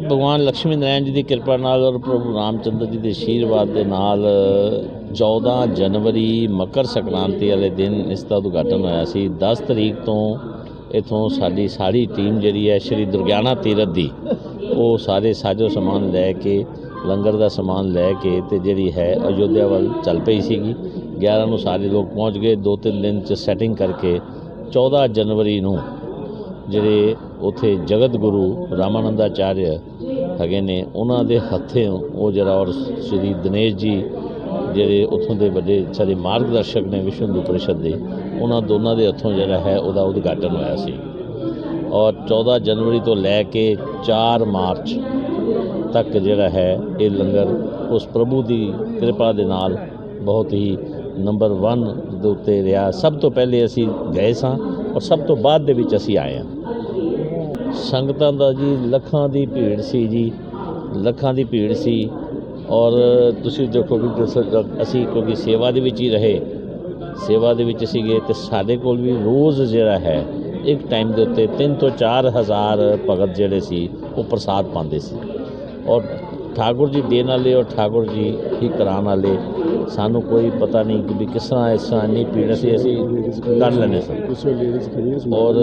ਭਗਵਾਨ ਲక్ష్ਮੀ ਨਾਰਾਇਣ ਜੀ ਦੀ ਕਿਰਪਾ ਨਾਲ ਔਰ ਪ੍ਰਭੂ ਰਾਮਚੰਦਰ ਜੀ ਦੇ ਆਸ਼ੀਰਵਾਦ ਦੇ ਨਾਲ 14 ਜਨਵਰੀ ਮਕਰ ਸੰਕ੍ਰਾਂਤੀ ਵਾਲੇ ਦਿਨ ਇਸ ਦਾ ਉਦਘਾਟਨ ਹੋਇਆ ਸੀ। 10 ਤਰੀਕ ਤੋਂ ਇਥੋਂ ਸਾਡੀ ਸਾਰੀ ਟੀਮ ਜਿਹੜੀ ਹੈ ਸ਼੍ਰੀ ਦੁਰਗਿਆਨਾ ਤੀਰਥ ਦੀ, ਉਹ ਸਾਰੇ ਸਾਜੋ ਸਮਾਨ ਲੈ ਕੇ, ਲੰਗਰ ਦਾ ਸਮਾਨ ਲੈ ਕੇ ਤੇ ਜਿਹੜੀ ਹੈ ਅਯੋਧਿਆ ਵੱਲ ਚੱਲ ਪਈ ਸੀਗੀ। 11 ਨੂੰ ਸਾਰੇ ਲੋਕ ਪਹੁੰਚ ਗਏ। ਦੋ ਤਿੰਨ ਦਿਨ ਚ ਸੈਟਿੰਗ ਕਰਕੇ 14 ਜਨਵਰੀ ਨੂੰ ਜਿਹੜੇ ਉੱਥੇ ਜਗਤ ਗੁਰੂ ਰਾਮਾਨੰਦਾਚਾਰਿਆ ਹੈਗੇ ਨੇ, ਉਹਨਾਂ ਦੇ ਹੱਥੇ ਉਹ ਜਿਹੜਾ ਔਰ ਸ੍ਰੀ ਦਿਨੇਸ਼ ਜੀ ਜਿਹੜੇ ਉੱਥੋਂ ਦੇ ਵੱਡੇ ਸਾਡੇ ਮਾਰਗਦਰਸ਼ਕ ਨੇ ਵਿਸ਼ਵ ਹਿੰਦੂ ਪਰਿਸ਼ਦ ਦੇ, ਉਹਨਾਂ ਦੋਨਾਂ ਦੇ ਹੱਥੋਂ ਜਿਹੜਾ ਹੈ ਉਹਦਾ ਉਦਘਾਟਨ ਹੋਇਆ ਸੀ। ਔਰ 14 ਜਨਵਰੀ ਤੋਂ ਲੈ ਕੇ 4 ਮਾਰਚ ਤੱਕ ਜਿਹੜਾ ਹੈ ਇਹ ਲੰਗਰ ਉਸ ਪ੍ਰਭੂ ਦੀ ਕਿਰਪਾ ਦੇ ਨਾਲ ਬਹੁਤ ਹੀ ਨੰਬਰ 1 ਦੇ ਉੱਤੇ ਰਿਹਾ। ਸਭ ਤੋਂ ਪਹਿਲੇ ਅਸੀਂ ਗਏ ਸਾਂ ਔਰ ਸਭ ਤੋਂ ਬਾਅਦ ਦੇ ਵਿੱਚ ਅਸੀਂ ਆਏ ਹਾਂ। ਸੰਗਤਾਂ ਦਾ ਜੀ, ਲੱਖਾਂ ਦੀ ਭੀੜ ਸੀ ਜੀ, ਲੱਖਾਂ ਦੀ ਭੀੜ ਸੀ। ਔਰ ਤੁਸੀਂ ਦੇਖੋ ਕਿ ਅਸੀਂ ਕਿਉਂਕਿ ਸੇਵਾ ਦੇ ਵਿੱਚ ਹੀ ਰਹੇ, ਸੇਵਾ ਦੇ ਵਿੱਚ ਅਸੀਂ ਗਏ ਤੇ ਸਾਡੇ ਕੋਲ ਵੀ ਰੋਜ਼ ਜਿਹੜਾ ਹੈ, ਇੱਕ ਟਾਈਮ ਦੇ ਉੱਤੇ 3 ਤੋਂ 4 ਹਜ਼ਾਰ ਭਗਤ ਜਿਹੜੇ ਸੀ, ਉਹ ਪ੍ਰਸਾਦ ਪਾਉਂਦੇ ਸੀ। ਔਰ ਠਾਕੁਰ ਜੀ ਦੇਣ ਵਾਲੇ ਔਰ ਠਾਕੁਰ ਜੀ ਹੀ ਕਰਾਉਣ ਵਾਲੇ ਸਾਨੂੰ ਕੋਈ ਪਤਾ ਨਹੀਂ ਕਿ ਵੀ ਕਿਸ ਤਰ੍ਹਾਂ ਇਸ ਤਰ੍ਹਾਂ ਇੰਨੀ ਭੀੜ ਸੀ ਅਸੀਂ ਕਰ ਲੈਂਦੇ ਸਾਂ ਕੁਝ ਲੇਡੀਜ਼ ਖੜੀਆਂ ਸੀ। ਔਰ